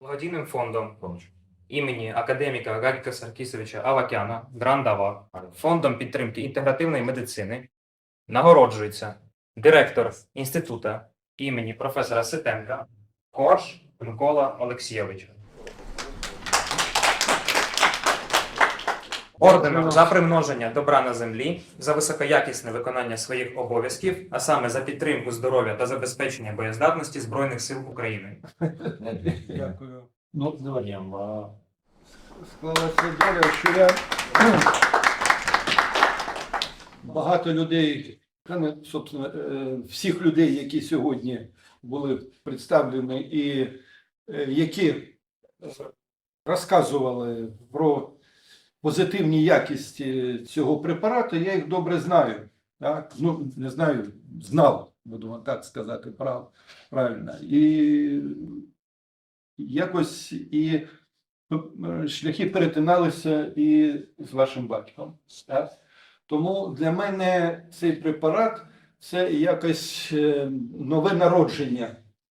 Благодійним фондом імені академіка Гаріка Саркісовича Авакяна Грандава, фондом підтримки інтегративної медицини нагороджується директор інституту імені професора Ситенка Корж Микола Олексійович. Орденом за примноження добра на землі, за високоякісне виконання своїх обов'язків, а саме за підтримку здоров'я та забезпечення боєздатності Збройних сил України. Дякую. Ну, говоримо. Склалася доля, що я багато людей, собственно, е, всіх людей, які сьогодні були представлені і е, які е, розказували про позитивні якісті цього препарату, я їх добре знаю. Так? Ну, не знаю, знав, буду так сказати, прав, правильно. І якось і е, шляхи перетиналися і з вашим батьком. Так? Тому для мене цей препарат це якось е, нове народження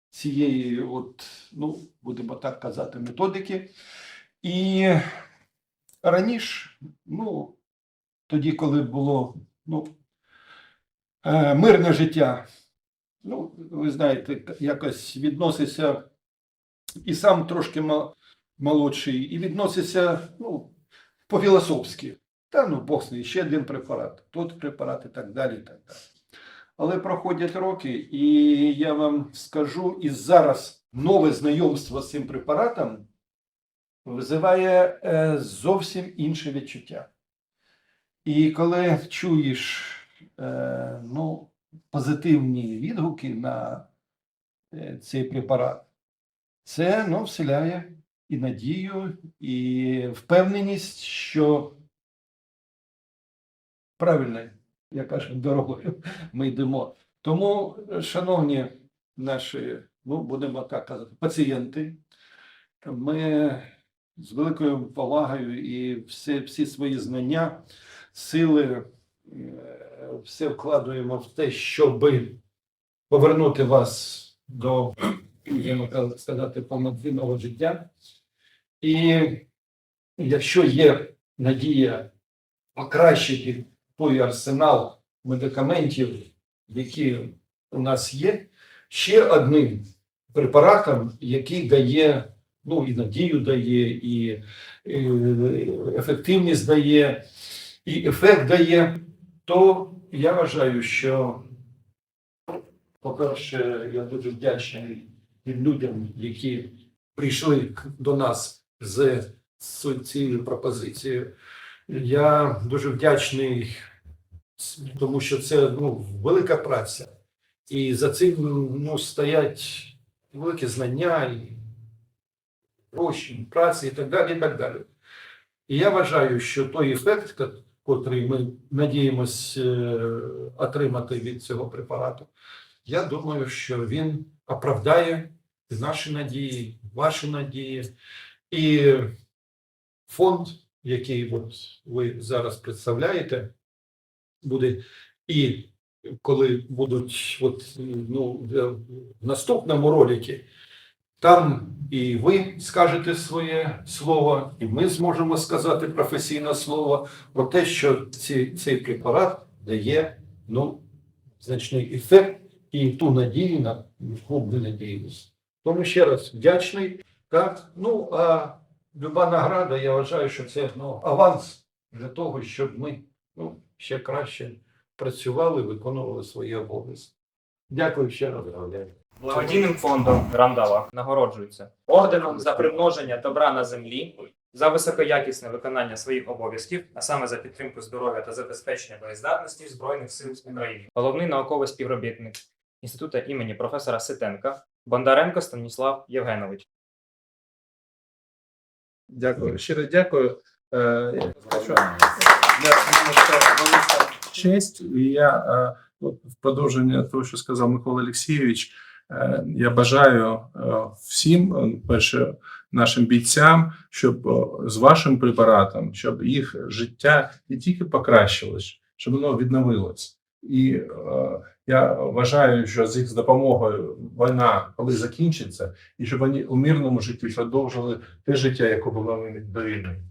цієї, от, ну, будемо так казати, методики. І раніше, ну, тоді, коли було ну, е, мирне життя, ну, ви знаєте, якось відносився і сам трошки молодший, і відноситься ну, по-філософськи. Та ну Бог ним, ще один препарат, тут препарат і так далі. І так далі. Але проходять роки, і я вам скажу, і зараз нове знайомство з цим препаратом визиває е, зовсім інше відчуття. І коли чуєш е, ну, позитивні відгуки на е, цей препарат, це ну, вселяє і надію, і впевненість, що правильно, я кажу, дорогою ми йдемо. Тому, шановні наші, ну, будемо так казати, пацієнти, ми з великою повагою і всі, всі свої знання, сили, е, все вкладуємо в те, щоб повернути вас до будемо так сказати, повноцінного життя. І якщо є надія покращити той арсенал медикаментів, які у нас є, ще одним препаратом, який дає, ну і надію дає, і, ефективність дає, і ефект дає, то я вважаю, що, по-перше, я дуже вдячний тим людям, які прийшли до нас з, цією пропозицією. Я дуже вдячний, тому що це ну, велика праця. І за цим ну, стоять великі знання, гроші, праці і так далі. І так далі. І я вважаю, що той ефект, ко- котрий ми надіємось е, отримати від цього препарату, я думаю, що він оправдає наші надії, ваші надії. І фонд, який от ви зараз представляєте, буде і коли будуть от, ну, в наступному роликі, там і ви скажете своє слово, і ми зможемо сказати професійне слово про те, що ці, цей препарат дає ну, значний ефект і ту надію, на ми надіємося. Тому ще раз вдячний. Так? Ну, а люба награда, я вважаю, що це ну, аванс для того, щоб ми ну, ще краще працювали, виконували свої обов'язки. Дякую ще раз. Благодійним фондом Грандава нагороджується орденом за примноження добра на землі, за високоякісне виконання своїх обов'язків, а саме за підтримку здоров'я та забезпечення боєздатності Збройних сил України. Головний науковий співробітник інституту імені професора Ситенка Бондаренко Станіслав Євгенович. Дякую, щиро дякую. Е, я честь. І я е, в продовження того, що сказав Микола Олексійович, я бажаю е, всім, е, перше, нашим бійцям, щоб е, з вашим препаратом, щоб їх життя не тільки покращилось, щоб воно відновилось. І е, я вважаю, що з їх допомогою війна коли закінчиться, і щоб вони у мирному житті продовжили те життя, яке було до війни.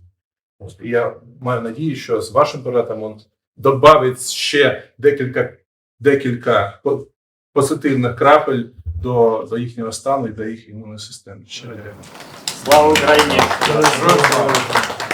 І я маю надію, що з вашим братом він додавить ще декілька, декілька позитивних крапель до, до їхнього стану і до їх імунної системи. Щиро дякую. Слава Україні! Слава Україні!